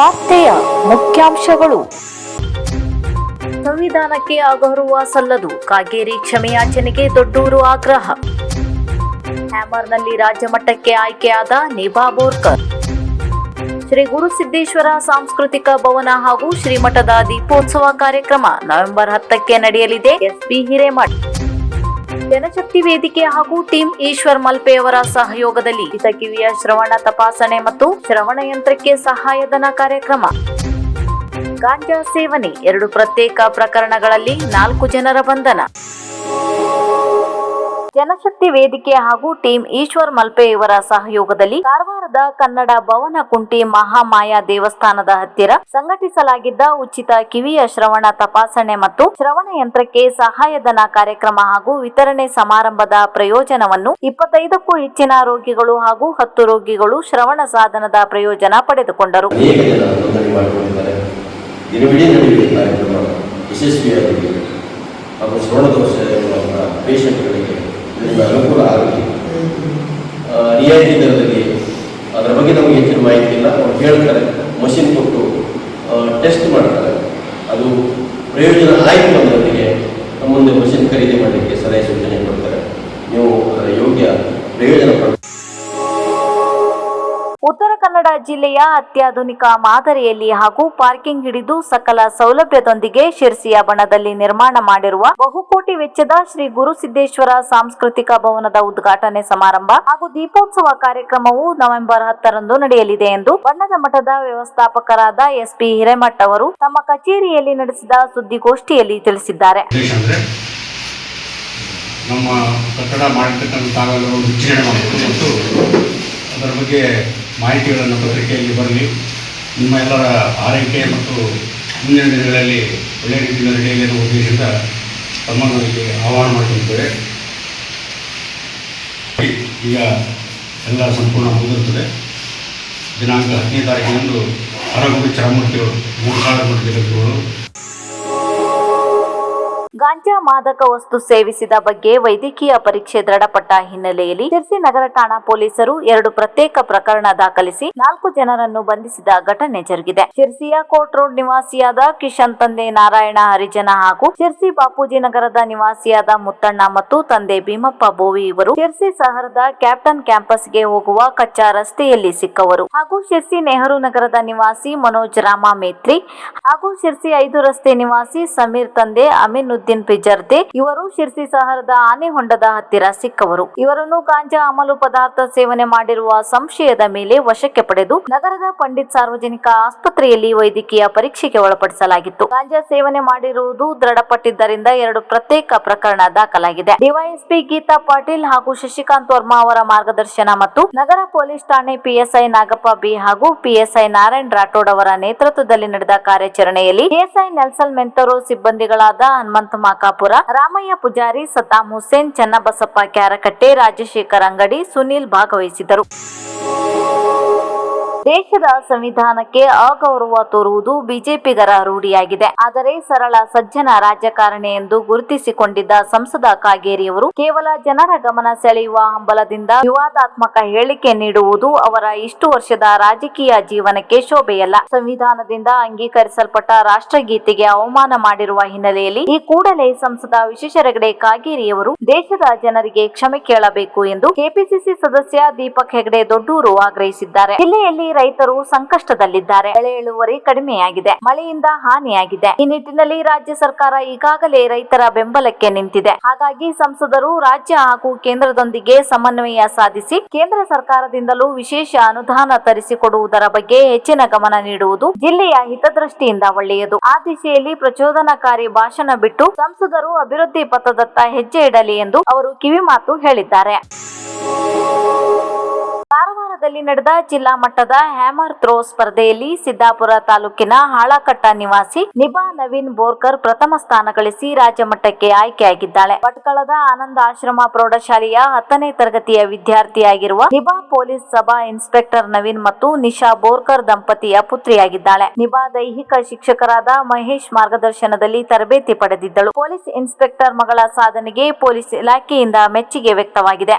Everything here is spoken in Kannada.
ವಾರ್ತೆಯ ಮುಖ್ಯಾಂಶಗಳು. ಸಂವಿಧಾನಕ್ಕೆ ಅಗೌರವ ಸಲ್ಲದು. ಕಾಗೇರಿ ಕ್ಷಮೆಯಾಚನೆಗೆ ದೊಡ್ಡೂರು ಆಗ್ರಹ. ಹ್ಯಾಮರ್ನಲ್ಲಿ ರಾಜ್ಯ ಮಟ್ಟಕ್ಕೆ ಆಯ್ಕೆಯಾದ ನಿಭಾ ಬೋರ್ಕರ್. ಶ್ರೀ ಗುರುಸಿದ್ದೇಶ್ವರ ಸಾಂಸ್ಕೃತಿಕ ಭವನ ಹಾಗೂ ಶ್ರೀಮಠದ ದೀಪೋತ್ಸವ ಕಾರ್ಯಕ್ರಮ ನವೆಂಬರ್ ಹತ್ತಕ್ಕೆ ನಡೆಯಲಿದೆ. ಎಸ್ಪಿ ಹಿರೇಮಠ್. ಜನಶಕ್ತಿ ವೇದಿಕೆ ಹಾಗೂ ಟೀಂ ಈಶ್ವರ್ ಮಲ್ಪೆ ಅವರ ಸಹಯೋಗದಲ್ಲಿ ಕಿವಿಯ ಶ್ರವಣ ತಪಾಸಣೆ ಮತ್ತು ಶ್ರವಣ ಯಂತ್ರಕ್ಕೆ ಸಹಾಯಧನ ಕಾರ್ಯಕ್ರಮ. ಗಾಂಜಾ ಸೇವನೆ, ಎರಡು ಪ್ರತ್ಯೇಕ ಪ್ರಕರಣಗಳಲ್ಲಿ ನಾಲ್ಕು ಜನರ ಬಂಧನ. ಜನಶಕ್ತಿ ವೇದಿಕೆ ಹಾಗೂ ಟೀಂ ಈಶ್ವರ್ ಮಲ್ಪೆ ಇವರ ಸಹಯೋಗದಲ್ಲಿ ಕಾರವಾರದ ಕನ್ನಡ ಭವನ ಕುಂಟಿ ಮಹಾಮಾಯಾ ದೇವಸ್ಥಾನದ ಹತ್ತಿರ ಸಂಘಟಿಸಲಾಗಿದ್ದ ಉಚಿತ ಕಿವಿಯ ಶ್ರವಣ ತಪಾಸಣೆ ಮತ್ತು ಶ್ರವಣ ಯಂತ್ರಕ್ಕೆ ಸಹಾಯಧನ ಕಾರ್ಯಕ್ರಮ ಹಾಗೂ ವಿತರಣೆ ಸಮಾರಂಭದ ಪ್ರಯೋಜನವನ್ನು ಇಪ್ಪತ್ತೈದಕ್ಕೂ ಹೆಚ್ಚಿನ ರೋಗಿಗಳು ಹಾಗೂ ಹತ್ತು ರೋಗಿಗಳು ಶ್ರವಣ ಸಾಧನದ ಪ್ರಯೋಜನ ಪಡೆದುಕೊಂಡರು. ಯಶಸ್ವಿಯಾಗಿದೆ. ಹಾಗೂ ಶ್ರವಣ ಪೇಷಂಟ್ಗಳಿಗೆ ಇದರಿಂದ ಅನುಕೂಲ ಆಗಲಿ ರಿಯಾಯಿತಿ ದರದಲ್ಲಿ ಅದರ ಬಗ್ಗೆ ನಮಗೆ ಹೆಚ್ಚಿನ ಮಾಹಿತಿ ಇಲ್ಲ. ಅವ್ರು ಹೇಳ್ತಾರೆ ಮಷಿನ್ ಕೊಟ್ಟು ಟೆಸ್ಟ್ ಮಾಡ್ತಾರೆ. ಅದು ಪ್ರಯೋಜನ ಆಯ್ತು ನಮ್ಮ ಮುಂದೆ ಮಷಿನ್ ಖರೀದಿ ಮಾಡಲಿಕ್ಕೆ ಸಲಹೆ ಸೂಚನೆ ಕೊಡ್ತಾರೆ. ನೀವು ಅದರ ಯೋಗ್ಯ ಪ್ರಯೋಜನ ಪಡ ಉತ್ತರ ಕನ್ನಡ ಜಿಲ್ಲೆಯ ಅತ್ಯಾಧುನಿಕ ಮಾದರಿಯಲ್ಲಿ ಹಾಗೂ ಪಾರ್ಕಿಂಗ್ ಹಿಡಿದು ಸಕಲ ಸೌಲಭ್ಯದೊಂದಿಗೆ ಶಿರ್ಸಿಯ ಬಣದಲ್ಲಿ ನಿರ್ಮಾಣ ಮಾಡಿರುವ ಬಹುಕೋಟಿ ವೆಚ್ಚದ ಶ್ರೀ ಗುರುಸಿದ್ದೇಶ್ವರ ಸಾಂಸ್ಕೃತಿಕ ಭವನದ ಉದ್ಘಾಟನೆ ಸಮಾರಂಭ ಹಾಗೂ ದೀಪೋತ್ಸವ ಕಾರ್ಯಕ್ರಮವು ನವೆಂಬರ್ ಹತ್ತರಂದು ನಡೆಯಲಿದೆ ಎಂದು ಬಣ್ಣದ ಮಠದ ವ್ಯವಸ್ಥಾಪಕರಾದ ಎಸ್ಪಿ ಹಿರೇಮಠ್ ಅವರು ತಮ್ಮ ಕಚೇರಿಯಲ್ಲಿ ನಡೆಸಿದ ಸುದ್ದಿಗೋಷ್ಠಿಯಲ್ಲಿ ತಿಳಿಸಿದ್ದಾರೆ. ನಮ್ಮ ಕಟ್ಟಡ ಮಾಡಿರ್ತಕ್ಕಂಥ ಅದರ ಬಗ್ಗೆ ಮಾಹಿತಿಗಳನ್ನು ಪತ್ರಿಕೆಯಲ್ಲಿ ಬರಲಿ. ನಿಮ್ಮ ಎಲ್ಲರ ಆರೈಕೆ ಮತ್ತು ಮುಂದಿನ ದಿನಗಳಲ್ಲಿ ಒಳ್ಳೆಯ ರೀತಿಯಲ್ಲಿ ನಡೆಯಲಿ ಅನ್ನೋ ಉದ್ದೇಶದಿಂದ ತಮ್ಮನ್ನು ಆಹ್ವಾನ ಮಾಡಿಕೊಳ್ತೇವೆ. ಈಗ ಎಲ್ಲ ಸಂಪೂರ್ಣ ಮುಗಿದಿರುತ್ತದೆ ದಿನಾಂಕ ಹದಿನೈದು ತಾರೀಕಿನಂದು ಅರಗುಡಿ ಚರಮೂರ್ತಿಗಳು ಮೂರು ಕಾಲ ಮಠ ಗಾಂಜಾ ಮಾದಕ ವಸ್ತು ಸೇವಿಸಿದ ಬಗ್ಗೆ ವೈದ್ಯಕೀಯ ಪರೀಕ್ಷೆ ದೃಢಪಟ್ಟ ಹಿನ್ನೆಲೆಯಲ್ಲಿ ಶಿರ್ಸಿ ನಗರ ಠಾಣಾ ಪೊಲೀಸರು ಎರಡು ಪ್ರತ್ಯೇಕ ಪ್ರಕರಣ ದಾಖಲಿಸಿ ನಾಲ್ಕು ಜನರನ್ನು ಬಂಧಿಸಿದ ಘಟನೆ ಜರುಗಿದೆ. ಶಿರ್ಸಿಯ ಕೋಟ್ ರೋಡ್ ನಿವಾಸಿಯಾದ ಕಿಶನ್ ತಂದೆ ನಾರಾಯಣ ಹರಿಜನ ಹಾಗೂ ಶಿರ್ಸಿ ಬಾಪೂಜಿ ನಗರದ ನಿವಾಸಿಯಾದ ಮುತ್ತಣ್ಣ ಮತ್ತು ತಂದೆ ಭೀಮಪ್ಪ ಬೋವಿ ಇವರು ಶಿರ್ಸಿ ಸಹರದ ಕ್ಯಾಪ್ಟನ್ ಕ್ಯಾಂಪಸ್ಗೆ ಹೋಗುವ ಕಚ್ಚಾ ರಸ್ತೆಯಲ್ಲಿ ಸಿಕ್ಕವರು. ಹಾಗೂ ಶಿರ್ಸಿ ನೆಹರು ನಗರದ ನಿವಾಸಿ ಮನೋಜ್ ರಾಮ ಮೇತ್ರಿ ಹಾಗೂ ಶಿರ್ಸಿ ಐದು ರಸ್ತೆ ನಿವಾಸಿ ಸಮೀರ್ ತಂದೆ ಅಮೀನುದ್ದೀನ್ ಪಿಜರ್ದೆ. ಇವರು ಶಿರ್ಸಿ ಸಹರದ ಆನೆಹೊಂಡದ ಹತ್ತಿರ ಸಿಕ್ಕವರು. ಇವರನ್ನು ಗಾಂಜಾ ಅಮಲು ಪದಾರ್ಥ ಸೇವನೆ ಮಾಡಿರುವ ಸಂಶಯದ ಮೇಲೆ ವಶಕ್ಕೆ ಪಡೆದು ನಗರದ ಪಂಡಿತ್ ಸಾರ್ವಜನಿಕ ಆಸ್ಪತ್ರೆಯಲ್ಲಿ ವೈದ್ಯಕೀಯ ಪರೀಕ್ಷೆಗೆ ಒಳಪಡಿಸಲಾಗಿತ್ತು. ಗಾಂಜಾ ಸೇವನೆ ಮಾಡಿರುವುದು ದೃಢಪಟ್ಟಿದ್ದರಿಂದ ಎರಡು ಪ್ರತ್ಯೇಕ ಪ್ರಕರಣ ದಾಖಲಾಗಿದೆ. ಡಿವೈಎಸ್ಪಿ ಗೀತಾ ಪಾಟೀಲ್ ಹಾಗೂ ಶಶಿಕಾಂತ್ ವರ್ಮಾ ಅವರ ಮಾರ್ಗದರ್ಶನ ಮತ್ತು ನಗರ ಪೊಲೀಸ್ ಠಾಣೆ ಪಿಎಸ್ಐ ನಾಗಪ್ಪ ಬಿ ಹಾಗೂ ಪಿಎಸ್ಐ ನಾರಾಯಣ್ ರಾಠೋಡ್ ಅವರ ನೇತೃತ್ವದಲ್ಲಿ ನಡೆದ ಕಾರ್ಯಾಚರಣೆಯಲ್ಲಿ ಪಿಎಸ್ಐ ನೆಲ್ಸಲ್ ಮೆಂತರೋ ಸಿಬ್ಬಂದಿಗಳಾದ ಹನುಮಂತ ಮಾಕಾಪುರ ರಾಮಯ್ಯ ಪೂಜಾರಿ ಸದ್ದಾಂ ಹುಸೇನ್ ಚನ್ನಬಸಪ್ಪ ಕ್ಯಾರಕಟ್ಟೆ ರಾಜಶೇಖರ್ ಅಂಗಡಿ ಸುನೀಲ್ ಭಾಗವಹಿಸಿದರು. ದೇಶದ ಸಂವಿಧಾನಕ್ಕೆ ಅಗೌರವ ತೋರುವುದು ಬಿಜೆಪಿಗರ ರೂಢಿಯಾಗಿದೆ. ಆದರೆ ಸರಳ, ಸಜ್ಜನ ರಾಜಕಾರಣಿ ಎಂದು ಗುರುತಿಸಿಕೊಂಡಿದ್ದ ಸಂಸದ ಕಾಗೇರಿಯವರು ಕೇವಲ ಜನರ ಗಮನ ಸೆಳೆಯುವ ಹಂಬಲದಿಂದ ವಿವಾದಾತ್ಮಕ ಹೇಳಿಕೆ ನೀಡುವುದು ಅವರ ಇಷ್ಟು ವರ್ಷದ ರಾಜಕೀಯ ಜೀವನಕ್ಕೆ ಶೋಭೆಯಲ್ಲ. ಸಂವಿಧಾನದಿಂದ ಅಂಗೀಕರಿಸಲ್ಪಟ್ಟ ರಾಷ್ಟ್ರಗೀತೆಗೆ ಅವಮಾನ ಮಾಡಿರುವ ಹಿನ್ನೆಲೆಯಲ್ಲಿ ಈ ಕೂಡಲೇ ಸಂಸದ ವಿಶ್ವೇಶ್ವರಗಡೆ ಕಾಗೇರಿಯವರು ದೇಶದ ಜನರಿಗೆ ಕ್ಷಮೆ ಕೇಳಬೇಕು ಎಂದು ಕೆಪಿಸಿಸಿ ಸದಸ್ಯ ದೀಪಕ್ ಹೆಗಡೆ ದೊಡ್ಡೂರು ಆಗ್ರಹಿಸಿದ್ದಾರೆ. ಜಿಲ್ಲೆಯಲ್ಲಿ ರೈತರು ಸಂಕಷ್ಟದಲ್ಲಿದ್ದಾರೆ. ಬೆಳೆ ಇಳುವರಿ ಕಡಿಮೆಯಾಗಿದೆ. ಮಳೆಯಿಂದ ಹಾನಿಯಾಗಿದೆ. ಈ ನಿಟ್ಟಿನಲ್ಲಿ ರಾಜ್ಯ ಸರ್ಕಾರ ಈಗಾಗಲೇ ರೈತರ ಬೆಂಬಲಕ್ಕೆ ನಿಂತಿದೆ. ಹಾಗಾಗಿ ಸಂಸದರು ರಾಜ್ಯ ಹಾಗೂ ಕೇಂದ್ರದೊಂದಿಗೆ ಸಮನ್ವಯ ಸಾಧಿಸಿ ಕೇಂದ್ರ ಸರ್ಕಾರದಿಂದಲೂ ವಿಶೇಷ ಅನುದಾನ ತರಿಸಿಕೊಡುವುದರ ಬಗ್ಗೆ ಹೆಚ್ಚಿನ ಗಮನ ನೀಡುವುದು ಜಿಲ್ಲೆಯ ಹಿತದೃಷ್ಟಿಯಿಂದ ಒಳ್ಳೆಯದು. ಆ ದಿಶೆಯಲ್ಲಿ ಪ್ರಚೋದನಕಾರಿ ಭಾಷಣ ಬಿಟ್ಟು ಸಂಸದರು ಅಭಿವೃದ್ಧಿ ಪಥದತ್ತ ಹೆಜ್ಜೆ ಇಡಲಿ ಎಂದು ಅವರು ಕಿವಿಮಾತು ಹೇಳಿದ್ದಾರೆ. ಕಾರವಾರದಲ್ಲಿ ನಡೆದ ಜಿಲ್ಲಾ ಮಟ್ಟದ ಹ್ಯಾಮರ್ ಥ್ರೋ ಸ್ಪರ್ಧೆಯಲ್ಲಿ ಸಿದ್ದಾಪುರ ತಾಲೂಕಿನ ಹಾಳಕಟ್ಟ ನಿವಾಸಿ ನಿಭಾ ನವೀನ್ ಬೋರ್ಕರ್ ಪ್ರಥಮ ಸ್ಥಾನ ಗಳಿಸಿ ರಾಜ್ಯ ಮಟ್ಟಕ್ಕೆ ಆಯ್ಕೆಯಾಗಿದ್ದಾಳೆ. ಪಟ್ಕಳದ ಆನಂದ ಆಶ್ರಮ ಪ್ರೌಢಶಾಲೆಯ ಹತ್ತನೇ ತರಗತಿಯ ವಿದ್ಯಾರ್ಥಿಯಾಗಿರುವ ನಿಭಾ ಪೊಲೀಸ್ ಸಭಾ ಇನ್ಸ್ಪೆಕ್ಟರ್ ನವೀನ್ ಮತ್ತು ನಿಶಾ ಬೋರ್ಕರ್ ದಂಪತಿಯ ಪುತ್ರಿಯಾಗಿದ್ದಾಳೆ. ನಿಭಾ ದೈಹಿಕ ಶಿಕ್ಷಕರಾದ ಮಹೇಶ್ ಮಾರ್ಗದರ್ಶನದಲ್ಲಿ ತರಬೇತಿ ಪಡೆದಿದ್ದಳು. ಪೊಲೀಸ್ ಇನ್ಸ್ಪೆಕ್ಟರ್ ಮಗಳ ಸಾಧನೆಗೆ ಪೊಲೀಸ್ ಇಲಾಖೆಯಿಂದ ಮೆಚ್ಚುಗೆ ವ್ಯಕ್ತವಾಗಿದೆ.